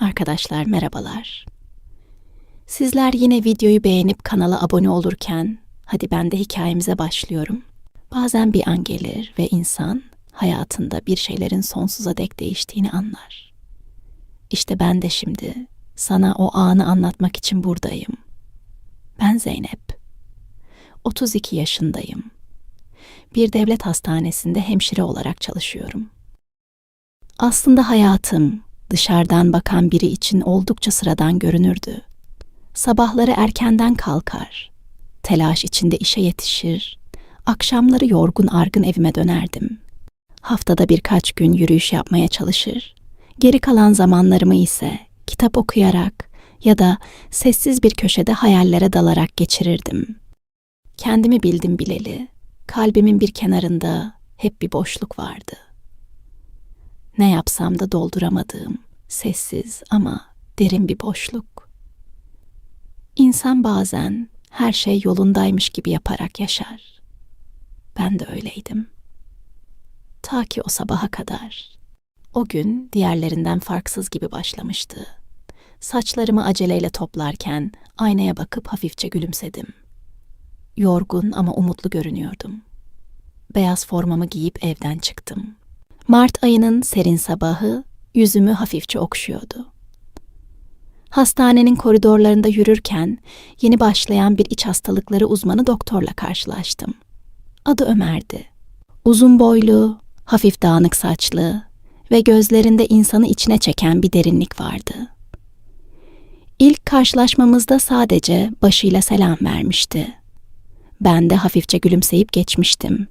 Arkadaşlar merhabalar. Sizler yine videoyu beğenip kanala abone olurken hadi ben de hikayemize başlıyorum. Bazen bir an gelir ve insan hayatında bir şeylerin sonsuza dek değiştiğini anlar. İşte ben de şimdi sana o anı anlatmak için buradayım. Ben Zeynep. 32 yaşındayım. Bir devlet hastanesinde hemşire olarak çalışıyorum. Aslında hayatım dışarıdan bakan biri için oldukça sıradan görünürdü. Sabahları erkenden kalkar, telaş içinde işe yetişir, akşamları yorgun argın evime dönerdim. Haftada birkaç gün yürüyüş yapmaya çalışır, geri kalan zamanlarımı ise kitap okuyarak ya da sessiz bir köşede hayallere dalarak geçirirdim. Kendimi bildim bileli, kalbimin bir kenarında hep bir boşluk vardı. Ne yapsam da dolduramadığım, sessiz ama derin bir boşluk. İnsan bazen her şey yolundaymış gibi yaparak yaşar. Ben de öyleydim. Ta ki o sabaha kadar. O gün diğerlerinden farksız gibi başlamıştı. Saçlarımı aceleyle toplarken aynaya bakıp hafifçe gülümsedim. Yorgun ama umutlu görünüyordum. Beyaz formamı giyip evden çıktım. Mart ayının serin sabahı yüzümü hafifçe okşuyordu. Hastanenin koridorlarında yürürken yeni başlayan bir iç hastalıkları uzmanı doktorla karşılaştım. Adı Ömer'di. Uzun boylu, hafif dağınık saçlı ve gözlerinde insanı içine çeken bir derinlik vardı. İlk karşılaşmamızda sadece başıyla selam vermişti. Ben de hafifçe gülümseyip geçmiştim.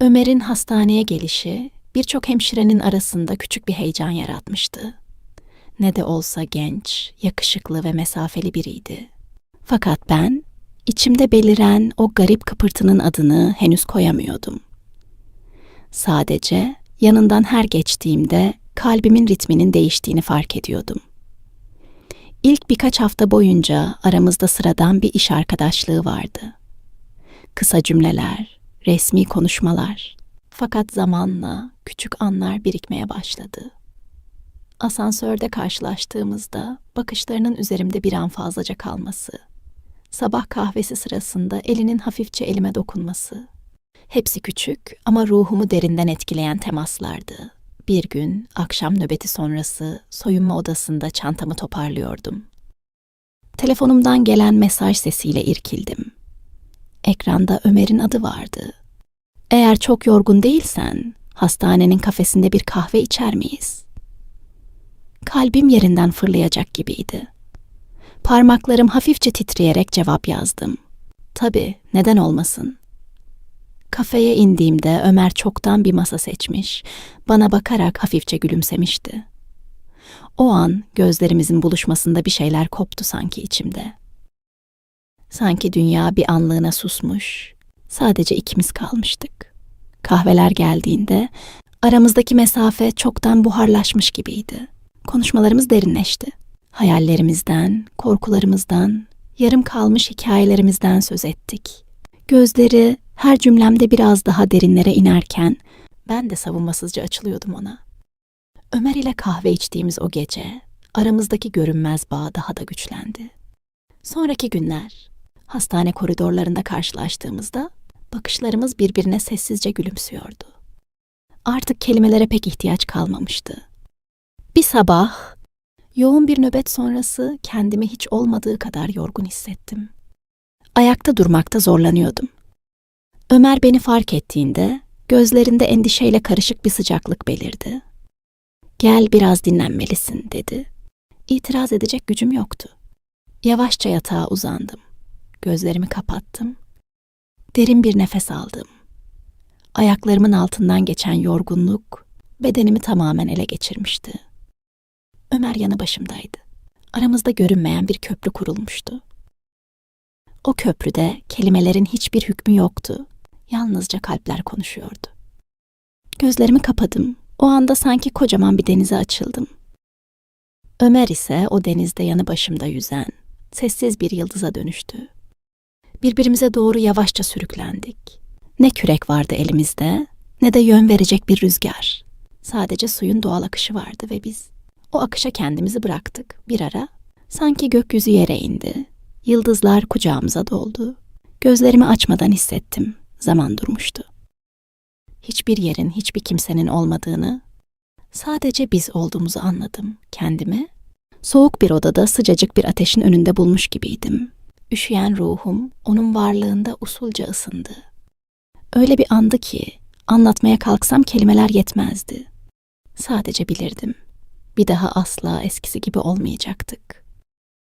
Ömer'in hastaneye gelişi birçok hemşirenin arasında küçük bir heyecan yaratmıştı. Ne de olsa genç, yakışıklı ve mesafeli biriydi. Fakat ben içimde beliren o garip kıpırtının adını henüz koyamıyordum. Sadece yanından her geçtiğimde kalbimin ritminin değiştiğini fark ediyordum. İlk birkaç hafta boyunca aramızda sıradan bir iş arkadaşlığı vardı. Kısa cümleler, resmi konuşmalar. Fakat zamanla küçük anlar birikmeye başladı. Asansörde karşılaştığımızda bakışlarının üzerimde bir an fazlaca kalması. Sabah kahvesi sırasında elinin hafifçe elime dokunması. Hepsi küçük ama ruhumu derinden etkileyen temaslardı. Bir gün akşam nöbeti sonrası soyunma odasında çantamı toparlıyordum. Telefonumdan gelen mesaj sesiyle irkildim. Ekranda Ömer'in adı vardı. Eğer çok yorgun değilsen, hastanenin kafesinde bir kahve içer miyiz? Kalbim yerinden fırlayacak gibiydi. Parmaklarım hafifçe titreyerek cevap yazdım. Tabii, neden olmasın? Kafeye indiğimde Ömer çoktan bir masa seçmiş, bana bakarak hafifçe gülümsemişti. O an gözlerimizin buluşmasında bir şeyler koptu sanki içimde. Sanki dünya bir anlığına susmuş, sadece ikimiz kalmıştık. Kahveler geldiğinde aramızdaki mesafe çoktan buharlaşmış gibiydi. Konuşmalarımız derinleşti. Hayallerimizden, korkularımızdan, yarım kalmış hikayelerimizden söz ettik. Gözleri her cümlemde biraz daha derinlere inerken ben de savunmasızca açılıyordum ona. Ömer ile kahve içtiğimiz o gece aramızdaki görünmez bağ daha da güçlendi. Sonraki günler hastane koridorlarında karşılaştığımızda bakışlarımız birbirine sessizce gülümsüyordu. Artık kelimelere pek ihtiyaç kalmamıştı. Bir sabah yoğun bir nöbet sonrası kendimi hiç olmadığı kadar yorgun hissettim. Ayakta durmakta zorlanıyordum. Ömer beni fark ettiğinde gözlerinde endişeyle karışık bir sıcaklık belirdi. Gel biraz dinlenmelisin dedi. İtiraz edecek gücüm yoktu. Yavaşça yatağa uzandım. Gözlerimi kapattım. Derin bir nefes aldım. Ayaklarımın altından geçen yorgunluk bedenimi tamamen ele geçirmişti. Ömer yanı başımdaydı. Aramızda görünmeyen bir köprü kurulmuştu. O köprüde kelimelerin hiçbir hükmü yoktu. Yalnızca kalpler konuşuyordu. Gözlerimi kapadım. O anda sanki kocaman bir denize açıldım. Ömer ise o denizde yanı başımda yüzen, sessiz bir yıldıza dönüştü. Birbirimize doğru yavaşça sürüklendik. Ne kürek vardı elimizde, ne de yön verecek bir rüzgar. Sadece suyun doğal akışı vardı ve biz O akışa kendimizi bıraktık bir ara. Sanki gökyüzü yere indi. Yıldızlar kucağımıza doldu. Gözlerimi açmadan hissettim. Zaman durmuştu. Hiçbir yerin, hiçbir kimsenin olmadığını, sadece biz olduğumuzu anladım kendimi. Soğuk bir odada sıcacık bir ateşin önünde bulmuş gibiydim. Üşüyen ruhum onun varlığında usulca ısındı. Öyle bir andı ki anlatmaya kalksam kelimeler yetmezdi. Sadece bilirdim. Bir daha asla eskisi gibi olmayacaktık.